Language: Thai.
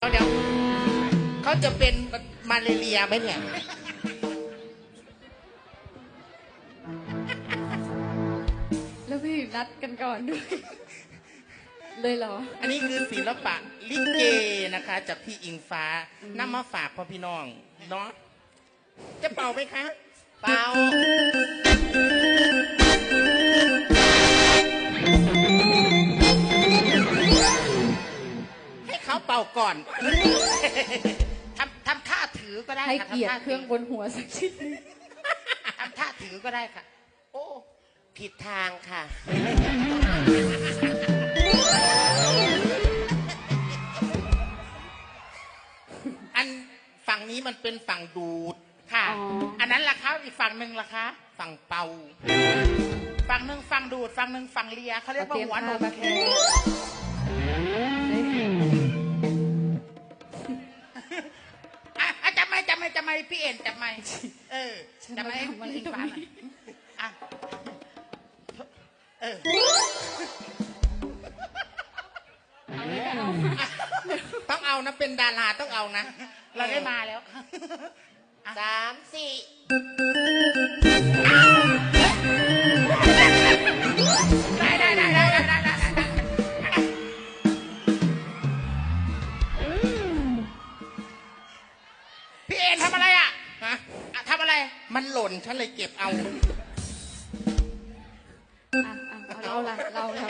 เดี๋ยวเขาจะเป็นมาเลเรียไหมเนี่ย แล้วพี่นัดกันก่อนด้วย เลยเหรอ อันนี้คือศิลปะลิเกนะคะ จากพี่อิงฟ้านำมาฝากพ่อพี่น้อง เนาะจะเป่าไหมคะ เป่า เขาเป่าก่อน ทำทำท่าถือก็ได้ให้ค่ะเกียรติทำท่าเครื่องบนหัวสักชิ้นหนึงทำท่าถือก็ได้ค่ะ โอ้ ผิดทางค่ะ อันฝั่งนี้มันเป็นฝั่งดูดค่ะอันนั้นล่ะคะอีกฝั่งหนึ่งล่ะคะ ฝั่งเป่า ฝั่งหนึ่งฝั่งดูด ฝั่งหนึ่งฝั่งเลียเขาเรียกว่าหัวนมแขอ่ ไม่จำไม่จำไม่พี่เอ็นจำไม่เออจำไม่พี่อิงฟ้าหน่อยอะเออต้องเอานะเป็นดาราต้องเอานะ เราได้มาแล้วสามสี่ พี่เอทำอะไรอะฮะทำอะไร มันหล่นฉันเลยเก็บเอาเอาเราละเราเรา